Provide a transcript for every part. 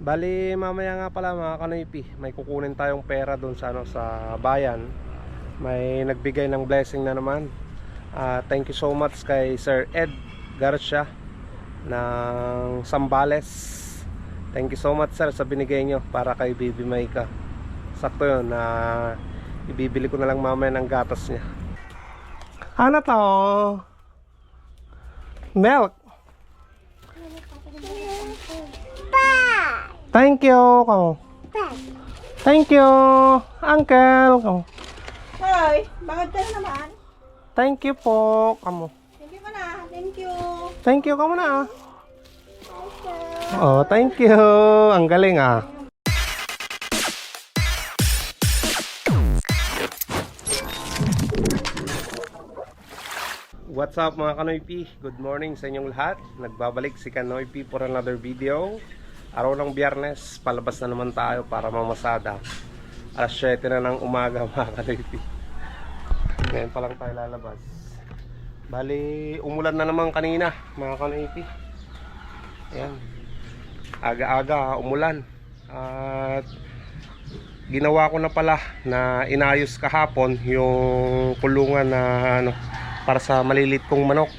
Bali, mamaya nga pala mga kanoypi, may kukunin tayong pera doon sa ano sa bayan. May nagbigay ng blessing na naman. Ah, thank you so much kay Sir Ed Garcia ng Sambales. Thank you so much sir sa binigay nyo para kay Baby Maika. Sakto yun na ibibili ko na lang mamaya ng gatas niya. Ano to? Milk. Thank you. Kamo. Thank you, Uncle. Kamo. Hoy, bakit ka na naman? Thank you po. Kamo. Thank you na. Thank you. Thank you ka muna. ah. Oh, thank you. Ang galing ah. What's up mga Kanoypi? Good morning sa inyong lahat. Nagbabalik si Kanoypi for another video. Araw ng biyernes, palabas na naman tayo para mamasada. Alas 7 na ng umaga mga Kanoypi. Ngayon pa lang tayo lalabas. Bali, umulan na naman kanina, mga kanoipi. Ayan. Aga-aga, umulan. At ginawa ko na pala na inayos kahapon yung kulungan na ano, para sa malilit kong manok.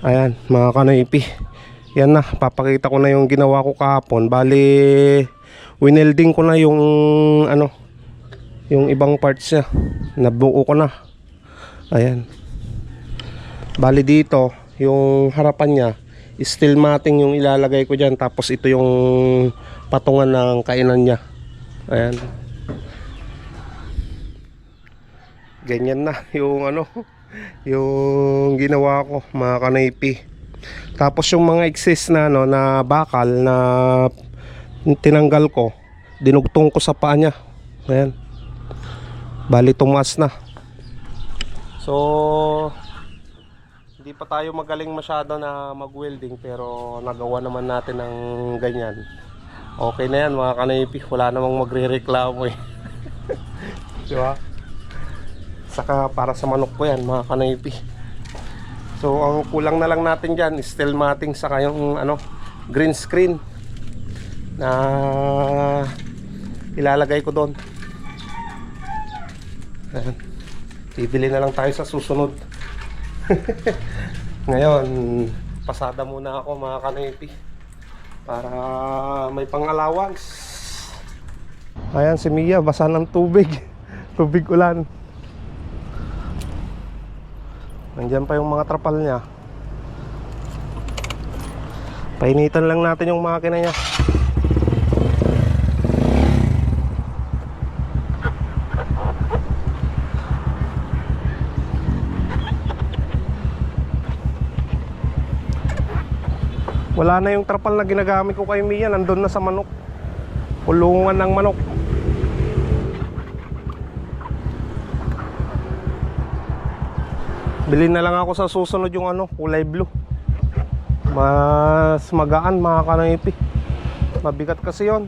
Ayan, mga kanoipi. Yan na, papakita ko na yung ginawa ko kahapon. Bali, winelding ko na yung ano, yung ibang parts niya. Nabuo ko na. Ayan. Bali dito, yung harapan niya, steel matting yung ilalagay ko dyan. Tapos ito yung patungan ng kainan niya. Ayan. Ganyan na yung ano, yung ginawa ko mga kanaypi. Tapos yung mga excess na ano, na bakal na tinanggal ko, dinugtong ko sa paa niya. Ayan. Bali tumas na. So, hindi pa tayo magaling masyado na mag-welding pero nagawa naman natin ng ganyan. Okay na yan mga kanaypi. Wala namang magre-reklamo eh. Di ba? Saka para sa manok ko yan mga kanaypi. So ang kulang na lang natin dyan is steel matting saka yung ano, green screen na ilalagay ko doon. Bibili na lang tayo sa susunod. Ngayon, pasada muna ako mga kanipi para may pang-allowance. Ayan si Mia, basa ng tubig. Tubig ulan. Nandiyan pa yung mga trapal niya. Painitan lang natin yung makina niya. Wala na yung trapal na ginagamit ko kay Mia, nandun na sa manok. Kulungan ng manok. Bilhin na lang ako sa susunod yung ano, kulay blue. Mas magaan mga kanaypi. Mabigat kasi yon.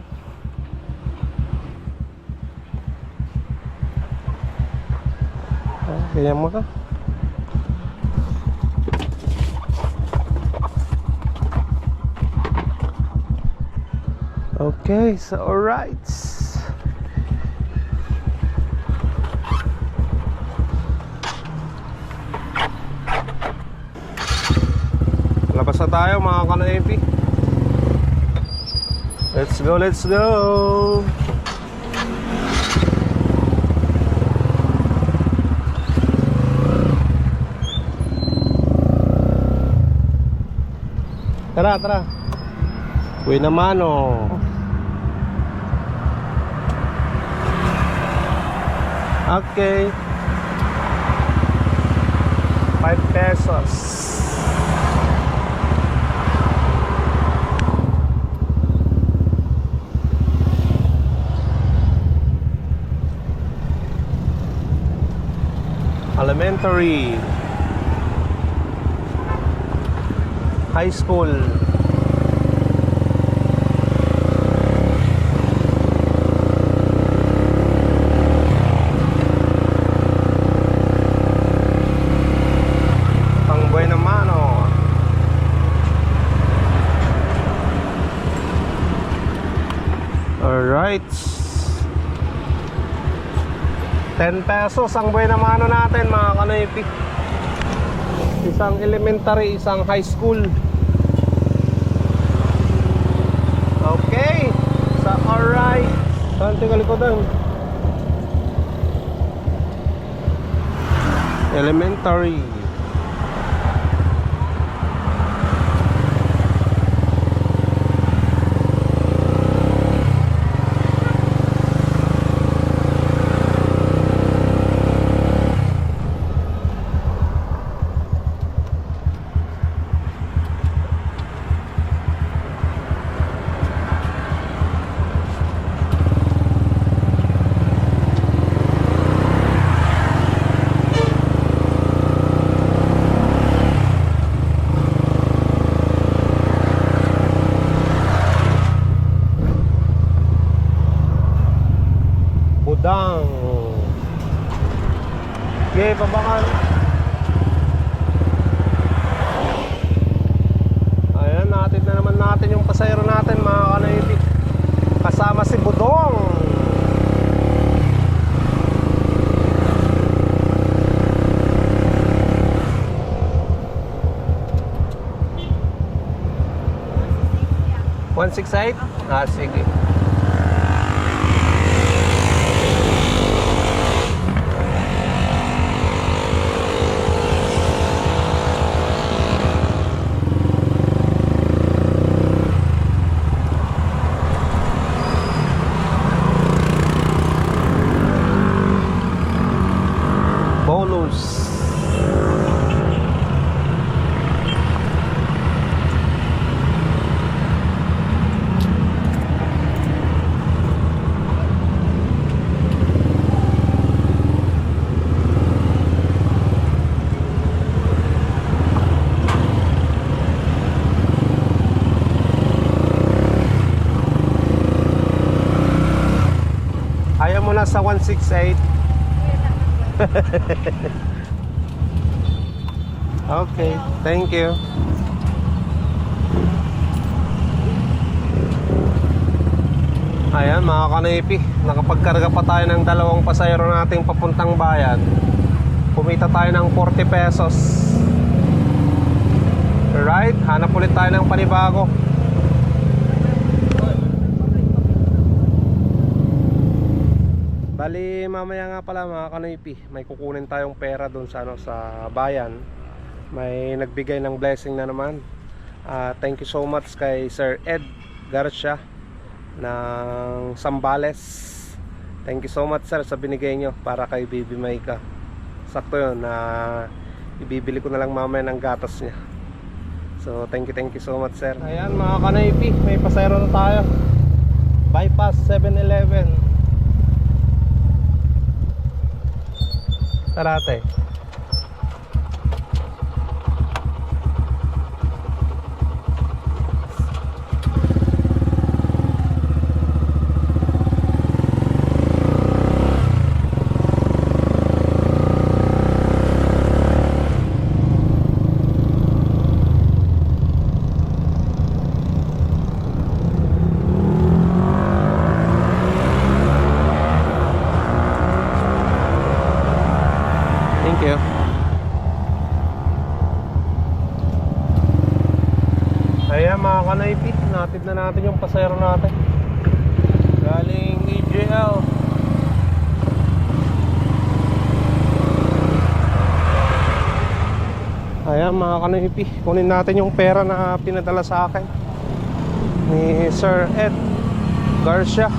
Ah, Ganyan mo ka. Okay, so alright. Labas na tayo mga kanoepi. Let's go, let's go. Tara, tara. Uy naman oh. Okay. 5 pesos. Elementary. High school. 10 pesos ang buhay na mano natin mga kanoypi. Isang elementary, isang high school. Okay. Sa alright. Saan tinggal ko? Elementary. six eight. Nice, Ayaw mo na sa 168 Okay, thank you. Ayan mga kanaypi, nakapagkarga pa tayo ng dalawang pasayro nating papuntang bayan. Kumita tayo ng 40 pesos. Right, hanap ulit tayo ng panibago. Bali, mamaya nga pala mga kanoypi, may kukunin tayong pera doon sa ano sa bayan. May nagbigay ng blessing na naman. Ah, thank you so much kay Sir Ed Garcia ng Sambales. Thank you so much sir sa binigay nyo para kay Baby Maika. Sakto yun na ibibili ko na lang mamaya ng gatas niya. So thank you thank you so much sir. Ayan mga kanaypi, may pasayro na tayo. Bypass 7-Eleven. Tarate. Thank you. Ayan mga kanaypi, natid na natin. Galing EJL. Ayan mga kanaypi, kunin natin yung pera na pinadala sa akin ni Sir Ed Garcia.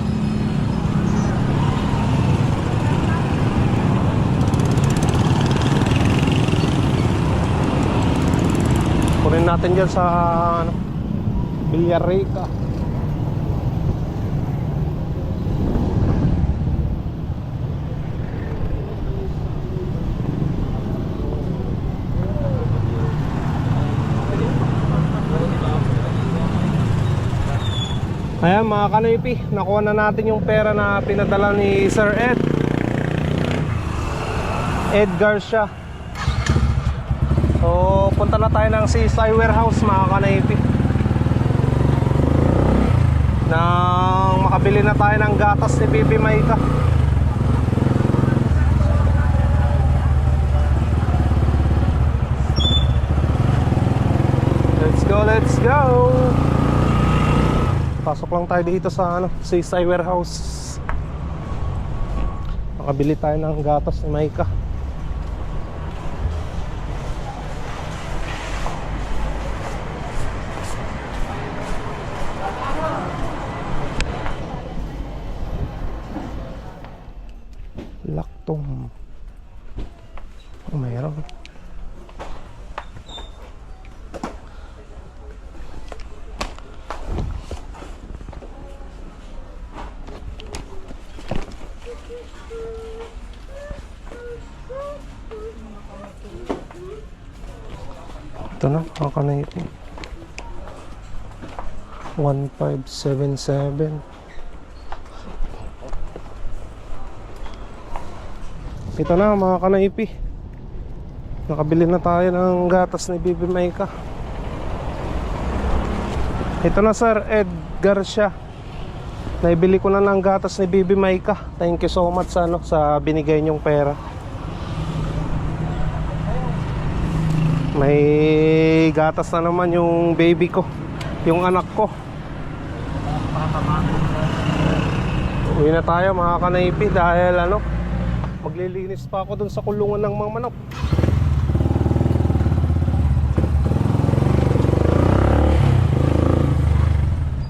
Kunin natin dyan sa ano, Villarica. Ayan mga kanoypi, nakuha na natin yung pera na pinadala ni Sir Ed. Ed Garcia. So, punta na tayo ng CSI warehouse mga kanaypi. Nang Nakabili na tayo ng gatas ni Bibi Maika. Let's go, let's go! Pasok lang tayo dito sa ano, Saysay Warehouse. Nakabili tayo ng gatas ni Maika. Na, kakanayip. 1577. Ito na mga kanaipi. Nakabili na tayo ng gatas ni Bibi Maika. Ito na sir, Edgar siya. Naibili ko na ng gatas ni Bibi Maika. Thank you so much sa, ano, sa binigay niyong pera. May gatas na naman yung baby ko. Yung anak ko. Uwi na tayo mga kanaipi dahil ano, maglilinis pa ako dun sa kulungan ng mga manok.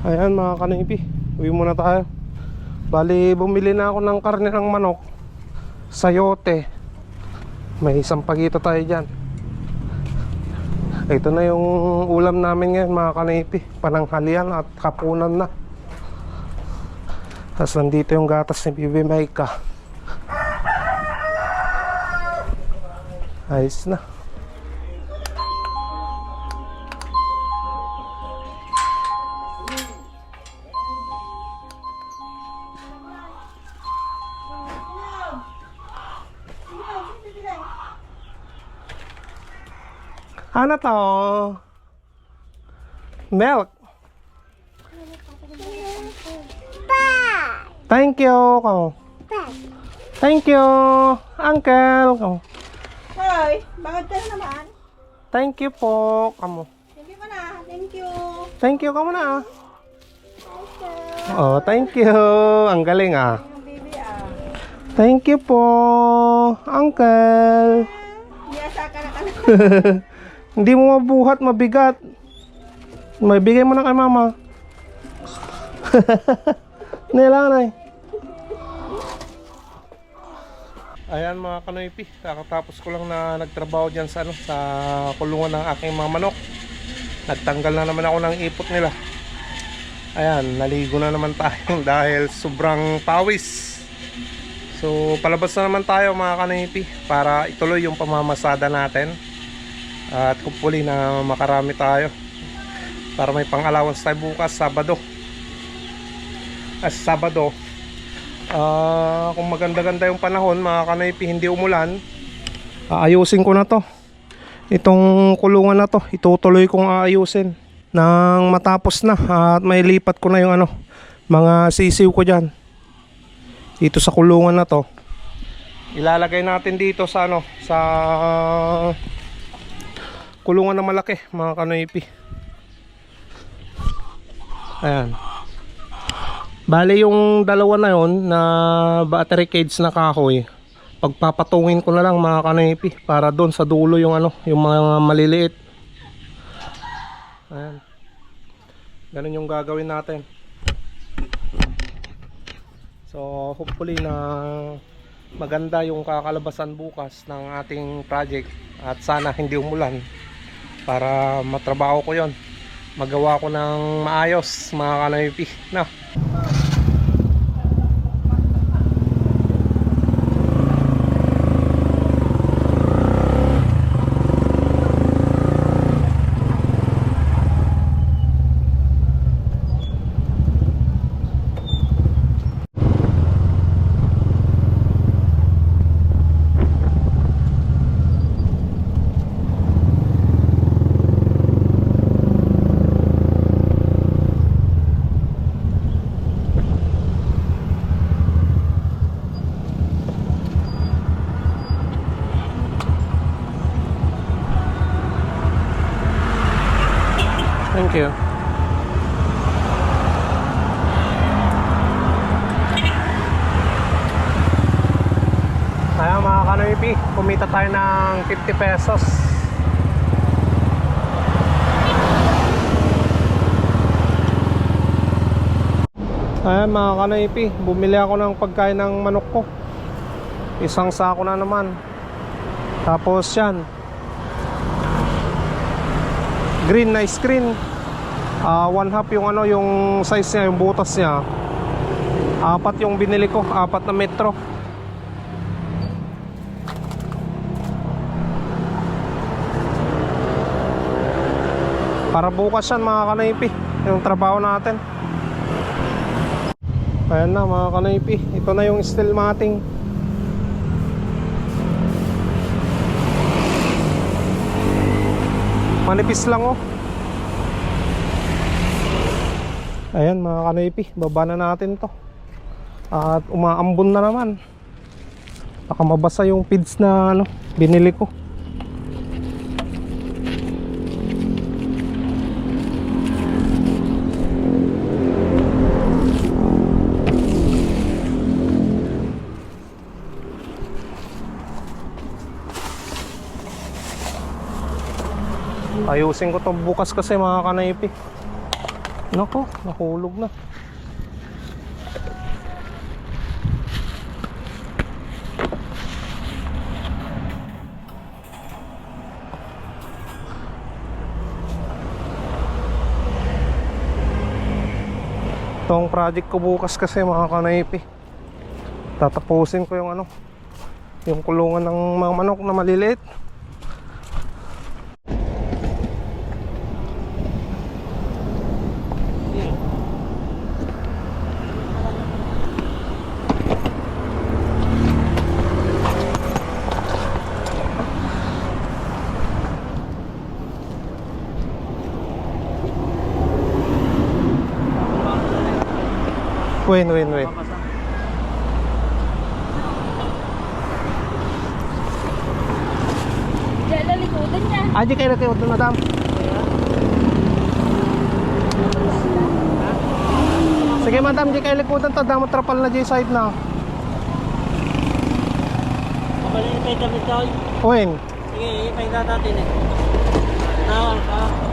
Ayan mga kanaipi, uwi muna tayo. Bali, bumili na ako ng karne ng manok. Sayote. May sampagito tayo dyan. Ito na yung ulam namin ngayon mga kanaipi. Pananghalian at kapunan na. Tapos nandito yung gatas ni Bibi Maika. Ayos na. Ano to? Milk. Thank you. Thank you, Uncle. Hoy, bakit ka na naman? Thank you po. Kamo. Thank you ka na. Thank you. Thank you. Kamo na. Oh, thank you. Ang galing ah. Ah. Thank you po, Uncle. Ka na ka na. Hindi mo mabuhat, mabigat. May bigay mo na kay mama. Nilangan ay. Ayan mga kanoypi, kakatapos ko lang na nagtrabaho dyan sa, ano, sa kulungan ng aking mga manok. Nagtanggal na naman ako ng ipot nila. Ayan, naligo na naman tayo dahil sobrang pawis. So palabas na naman tayo mga kanoypi para ituloy yung pamamasada natin. At hopefully na makarami tayo para may pang-allowance tayo bukas, Sabado. As Sabado, ah, kung maganda-ganda yung panahon, mga kanaypi, hindi umulan, aayusin ko na to. Itong kulungan na to, itutuloy kong aayusin nang matapos na at may lipat ko na yung ano, mga sisiw ko dyan. Dito sa kulungan na to. Ilalagay natin dito sa ano, sa kulungan na malaki mga kanoypi ayan. Bali yung dalawa na yon na battery cage na kahoy pagpapatungin ko na lang mga kanoypi para doon sa dulo yung ano yung mga maliliit. Ayan. Ganun yung gagawin natin. So hopefully na maganda yung kakalabasan bukas ng ating project at sana hindi umulan para matrabaho ko yon magawa ko ng maayos mga kanaypi na Thank Kanoypi, kumita tayo ng 50 pesos. Ayan mga kanoypi, bumili ako ng pagkain ng manok ko. Isang sako na naman. Tapos yan. Green na screen. Ah, one half yung ano, yung size niya, yung butas niya. Apat yung binili ko, apat na metro. Para bukas yan mga kanaypi, yung trabaho natin. Ayan na mga kanaypi, ito na yung steel matting. Manipis lang oh. Ayan mga kanaypi, baba na natin to. At umaambon na naman. Baka mabasa yung feeds na ano, binili ko. Ayusin ko to bukas kasi mga kanaypi. Nako, nahulog na. Itong project ko bukas kasi mga kanaypi. Tatapusin ko yung ano, yung kulungan ng mga manok na maliliit. Win, win, win. Diyan na likodan niya. Aji kayo kayo doon, madam. Sige, madam, di kayo likutan to. Damo trapal na dyan side na. Mabalik tayo kami tol. Win. Sige, ipay na natin eh. Tawang ka.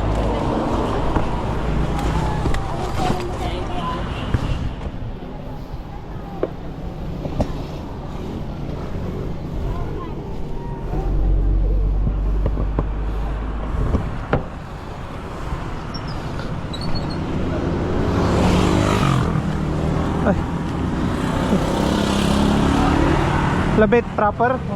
Proper.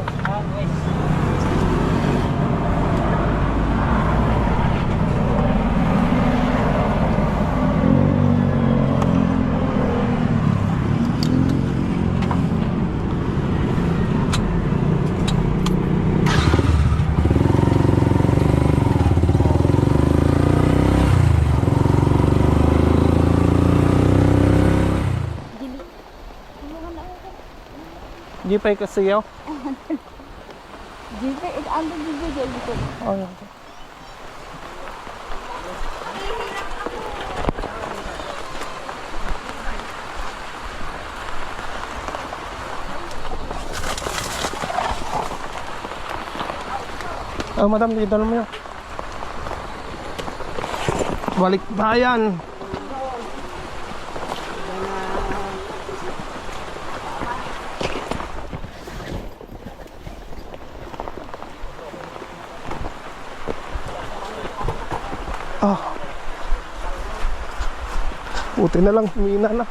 Di pa kasi yaw. Dito, it ano dito dyan dito. Oh, Ah, madam, dito mo yun. Balik bayan. Buti na lang, humina na.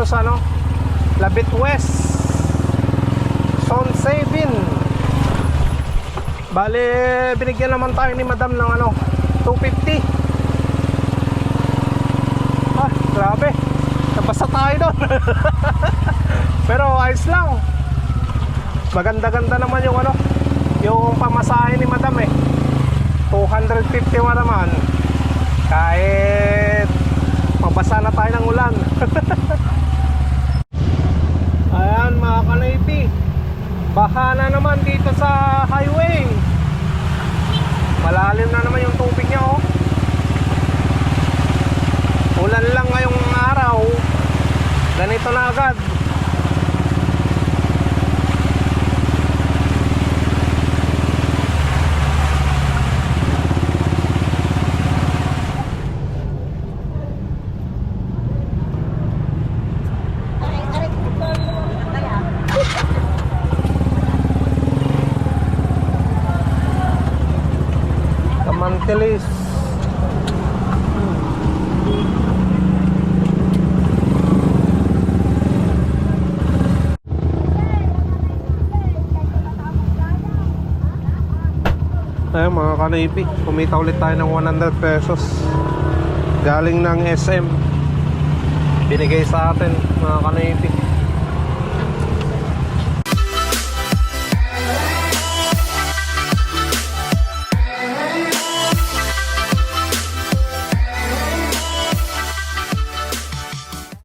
Dito sa ano, Labit West. Zone 7. Bale, binigyan naman tayo ni Madam ng ano, 250. Ah, grabe. Nabasa tayo doon. Pero ayos lang. Maganda-ganda naman yung ano, yung pamasahe ni Madam eh. 250 mo naman. Kahit mabasa na tayo ng ulan. Ayan mga kanaypi. Baha na naman dito sa highway. Malalim na naman yung tubig niya oh. Ulan lang ngayong araw. Ganito na agad. Kamantilis. Ayun mga kanaypi, kumita ulit tayo ng 100 pesos. Galing ng SM binigay sa atin mga kanaypi